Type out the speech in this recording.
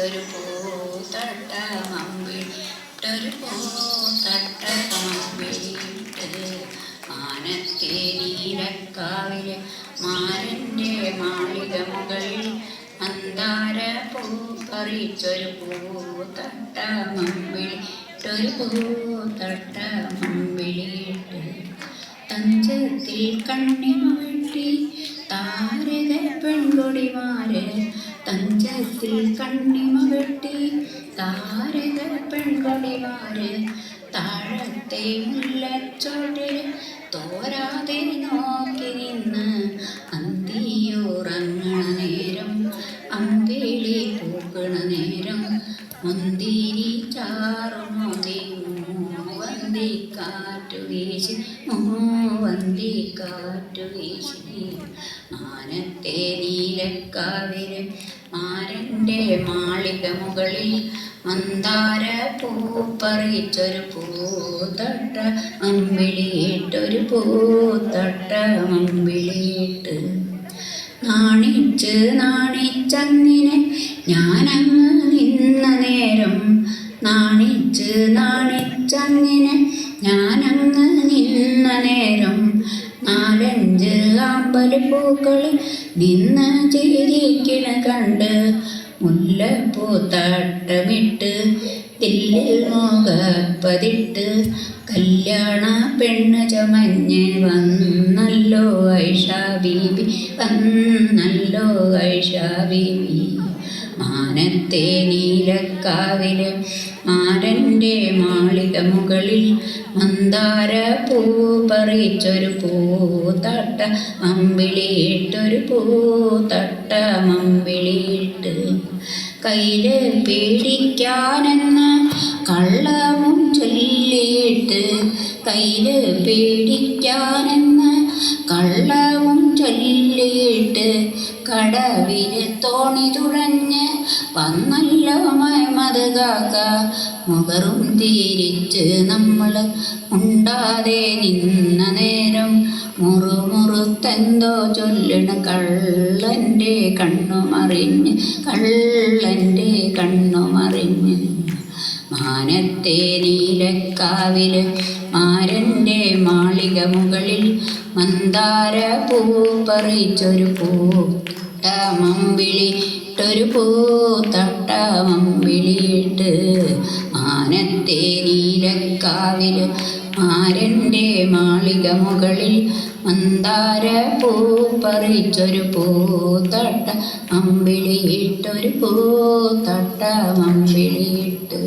പറിച്ചൊരു പൂത്തട്ട മമ്പിട്ടൊരു പൂത്തട്ട മമ്പിട്ട് മാനത്തെ നീലക്കാവിലെ മാരന്റെ മാളിക മുകളിൽ മന്ദാര പൂ പറിച്ചൊരു പൂത്തട്ട മമ്പിട്ടൊരു പൂത്തട്ട മമ്പിളിട്ട് തഞ്ചത്തിൽ കണ്ണിമ വെട്ടി താരക പെൺകൊടിമാര് തഞ്ചത്തിൽ കണ്ണിമ കെട്ടി താരക പെൺകൊടിമാര് താഴത്തെ മുല്ലച്ചോട്ടിൽ തോരാതെ നോക്കി നിന്ന് അന്തിയുറങ്ങണ നേരം അമ്പിളി പൂക്കണ നേരം മുന്തിരി ചാറുമോതി മൂവന്തി കാറ്റു വീശി മൂവന്തി കാറ്റു വീശി മാനത്തെ നീലക്കാവിൽ മാരന്റെ മാളിക മുകളിൽ മന്ദാര പൂ പറിച്ചൊരു പൂത്തട്ട അമ്പിളിയിട്ടൊരു പൂത്തട്ട അമ്പിളിയിട്ട് നാണിച്ച് നാണിച്ചങ്ങിനെ ഞാനങ്ങ് നിന്ന നേരം നാണിച്ച് നാണിച്ചങ്ങനെ ഞാനങ്ങ് നിന്ന നേരം നാലഞ്ച് ആമ്പൽ പൂക്കൾ നിന്ന് ചിരിക്കണ കണ്ട് മുല്ലപ്പൂത്തട്ടമിട്ട് തില്ലിൽ മുഖപ്പതിട്ട് കല്യാണ പെണ്ണ് ചമഞ്ഞ് വന്നല്ലോ ഐഷാ ബീബി വന്നല്ലോ ഐഷാ ബീബി. മാനത്തെ നീലക്കാവിൽ മാരന്റെ മാളിക മുകളിൽ മന്ദാര പൂ പറിച്ചൊരു പൂത്തട്ട മമ്പിളിയിട്ടൊരു പൂത്തട്ട മമ്പിളിയിട്ട്. കയ്യിൽ പേടിക്കാനെന്ന് കള്ളവും ചൊല്ലിയിട്ട് കയ്യിൽ പേടിക്കാനെന്ന് കള്ളവും ചൊല്ലിയിട്ട് കടവിൽ തോണി തുഴഞ്ഞ് വന്നല്ലോ മത് കാക്ക മുഖറും തിരിച്ച് നമ്മൾ ഉണ്ടാതെ നിന്ന നേരം മുറുമുറുത്തെന്തോ ചൊല്ലണ കള്ളന്റെ കണ്ണുമറിഞ്ഞ് കള്ളന്റെ കണ്ണുമറിഞ്ഞ്. മാനത്തെ നീലക്കാവിൽ മാരന്റെ മാളിക മുകളിൽ മന്ദാര പൂ പറിച്ചൊരു പൂ മമ്പിളിട്ടൊരു പൂ തട്ട മമ്പിളിയിട്ട് മാനത്തെ നീലക്കാവിൽ മാരന്റെ മാളിക മുകളിൽ മന്ദാര പൂ പറിച്ചൊരു പൂ തട്ട മമ്പിളിയിട്ടൊരു പൂ തട്ട മമ്പിളിയിട്ട്